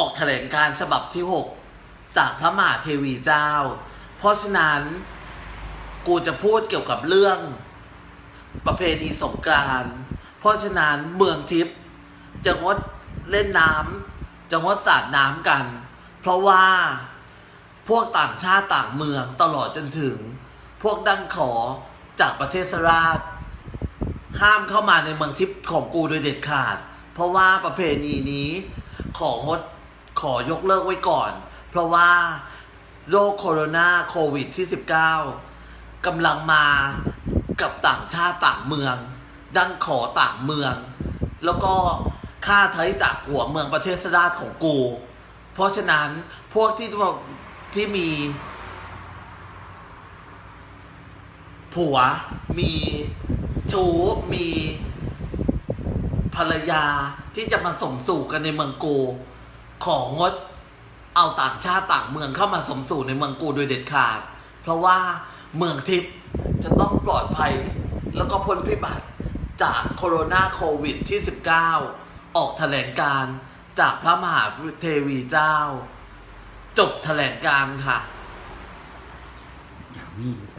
ออกแถลงการฉบับที่ 6 จากพระมหาเทวีเจ้า เพราะฉะนั้นกูจะพูดเกี่ยวกับเรื่องประเพณีสงกรานต์เพราะฉะนั้นเมืองทิพย์จะงดเล่นน้ำจะงดสาดน้ำกัน เพราะว่าพวกต่างชาติต่างเมืองตลอดจนถึง พวกดังขอจากประเทศสราช ห้ามเข้ามาในเมืองทิพย์ของกูโดยเด็ดขาด เพราะว่าประเพณีนี้ของด ขอยกเลิกไว้ก่อน เพราะว่าโรคโคโรนาโควิดที่ 19กำลังมากับต่างชาติต่างเมือง ดังขอต่างเมือง แล้วก็ค่าไทยจากหัวเมืองประเทศสราชของกู เพราะฉะนั้นพวกที่ที่มี ผัวมีชู้มีภรรยาที่จะมาสมสู่กันในเมืองกู ของงดเอาต่างชาติต่างเมืองเข้ามาสมสู่ในเมืองกูโดยเด็ดขาด เพราะว่าเมืองทิพย์จะต้องปลอดภัย แล้วก็พ้นพิบัติจากโคโรนาโควิดที่ 19 ออกแถลงการจากพระมหาเทวีเจ้า จบแถลงการค่ะ อย่าวิ่งไป